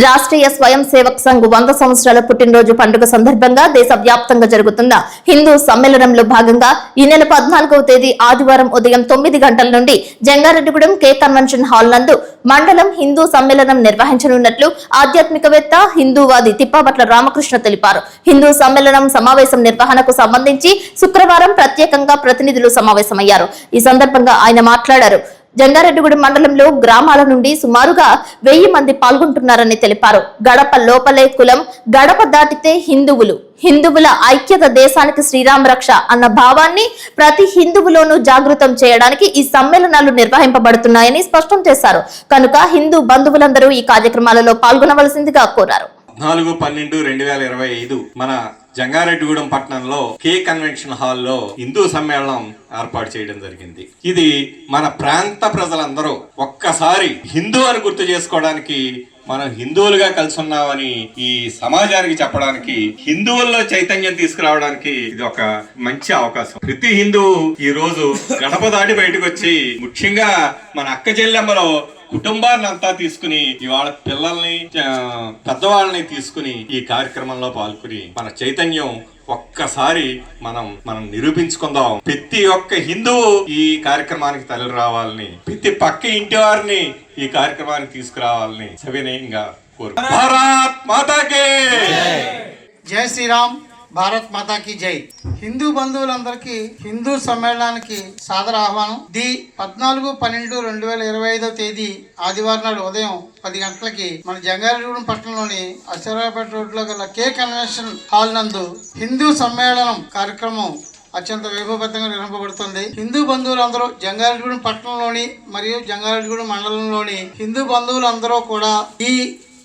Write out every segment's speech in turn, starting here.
రాష్ట్రీయ స్వయం సేవక్ సంఘ్ వంద సంవత్సరాల పుట్టినరోజు పండుగ సందర్భంగా దేశ వ్యాప్తంగా జరుగుతున్న హిందూ సమ్మేళనంలో భాగంగా ఈ నెల పద్నాలుగవ తేదీ ఆదివారం ఉదయం తొమ్మిది గంటల నుండి జంగారెడ్డిగూడెం కే కన్వెన్షన్ హాల్ నందు మండలం హిందూ సమ్మేళనం నిర్వహించనున్నట్లు ఆధ్యాత్మికవేత్త హిందూవాది తిప్పాబట్ల రామకృష్ణ తెలిపారు. హిందూ సమ్మేళనం సమావేశం నిర్వహణకు సంబంధించి శుక్రవారం ప్రత్యేకంగా ప్రతినిధులు సమావేశమయ్యారు. ఈ సందర్భంగా ఆయన మాట్లాడారు. జంగారెడ్డిగూడెం మండలంలో గ్రామాల నుండి సుమారుగా వెయ్యి మంది పాల్గొంటున్నారని తెలిపారు. గడప లోపలే కులం గడప దాటితే హిందువులు. హిందువుల ఐక్యత దేశానికి శ్రీరామ రక్ష అన్న భావాన్ని ప్రతి హిందువులోనూ జాగృతం చేయడానికి ఈ సమ్మేళనాలు నిర్వహింపబడుతున్నాయని స్పష్టం చేశారు. కనుక హిందూ బంధువులందరూ ఈ కార్యక్రమాలలో పాల్గొనవలసిందిగా కోరారు. నాలుగు పన్నెండు రెండు వేల ఇరవై ఐదు మన జంగారెడ్డిగూడెం పట్టణంలో కే కన్వెన్షన్ హాల్లో హిందూ సమ్మేళనం ఏర్పాటు చేయడం జరిగింది. ఇది మన ప్రాంత ప్రజలందరూ ఒక్కసారి హిందూ అని గుర్తు చేసుకోవడానికి మనం హిందువులుగా కలిసి ఉన్నామని ఈ సమాజానికి చెప్పడానికి హిందువుల్లో చైతన్యం తీసుకురావడానికి ఇది ఒక మంచి అవకాశం. ప్రతి హిందువు ఈ రోజు గడప దాటి బయటకు వచ్చి ముఖ్యంగా మన అక్క చెల్లెమ్మలో కుటుంబాన్ని అంతా తీసుకుని ఇవాళ పిల్లల్ని పెద్దవాళ్ళని తీసుకుని ఈ కార్యక్రమంలో పాల్గొని మన చైతన్యం ఒక్కసారి మనం మనం నిరూపించుకుందాం. ప్రతి ఒక్క హిందువు ఈ కార్యక్రమానికి తరలి రావాలని ప్రతి పక్క ఇంటి వారిని ఈ కార్యక్రమానికి తీసుకురావాలని సవినయంగా కోరు భారత్ మాతాకే! జై శ్రీరామ్. భారత్ మాతా కి జై. హిందూ బంధువులందరికీ హిందూ సమ్మేళనానికి సాదర ఆహ్వానం. ది పద్నాలుగు పన్నెండు రెండు వేల ఇరవై ఐదో తేదీ ఆదివారం నాడు ఉదయం పది గంటలకి మన జంగారెడ్డిగూడెం పట్టణంలోని అశ్వరాపేట రోడ్లో గల కే కన్వెన్షన్ హాల్ నందు హిందూ సమ్మేళనం కార్యక్రమం అత్యంత వైభవబద్ధంగా నిర్వహింపబడుతుంది. హిందూ బంధువులందరూ జంగారెడ్డిగూడెం పట్టణంలోని మరియు జంగారెడ్డిగూడెం మండలంలోని హిందూ బంధువులందరూ కూడా ఈ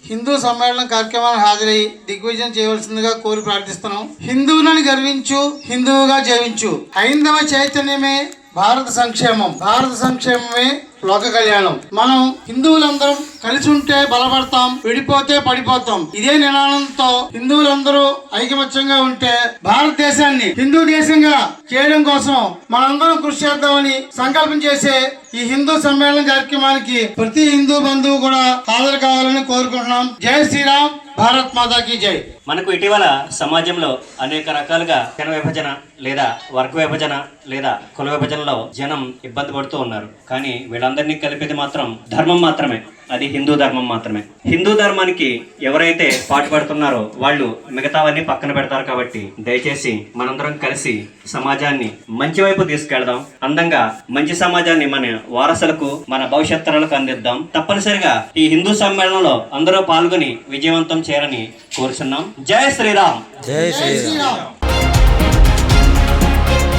హిందూ సమ్మేళనం కార్యక్రమానికి హాజరై దిగ్విజయం చేయవలసిందిగా కోరి ప్రార్థిస్తున్నాం. హిందువులను గర్వించు హిందువుగా జీవించు. హైందవ చైతన్యమే భారత సంక్షేమం. భారత సంక్షేమమే లోక కళ్యాణం. మనం హిందువులందరం కలిసి ఉంటే బలపడతాం విడిపోతే పడిపోతాం. ఇదే నినాదంతో హిందువులందరూ ఐకమత్యంగా ఉంటే భారతదేశాన్ని హిందూ దేశంగా చేయడం కోసం మనందరం కృషి చేద్దామని సంకల్పం చేసే ఈ హిందూ సమ్మేళన కార్యక్రమానికి ప్రతి హిందూ బంధువు కూడా హాజరు కావాలని కోరుకుంటున్నాం. జై శ్రీరామ్. భారత్ మాతాకి జై. మనకు ఇటీవల సమాజంలో అనేక రకాలుగా జన విభజన లేదా వర్గ విభజన లేదా కుల విభజనలో జనం ఇబ్బంది పడుతూ ఉన్నారు. కానీ వీళ్ళందరినీ కలిపేది మాత్రం ధర్మం మాత్రమే. అది హిందూ ధర్మం మాత్రమే. హిందూ ధర్మానికి ఎవరైతే పాటుపడుతున్నారో వాళ్ళు మిగతావన్నీ పక్కన పెడతారు కాబట్టి దయచేసి మనందరం కలిసి సమాజాన్ని మంచి వైపు తీసుకెళ్దాం. అందంగా మంచి సమాజాన్ని మన వారసులకు మన భవిష్యత్ తరాలకు అందిద్దాం. తప్పనిసరిగా ఈ హిందూ సమ్మేళనంలో అందరూ పాల్గొని విజయవంతం చేయాలని కోరుచున్నాం. జై శ్రీరామ్. జై శ్రీరామ్.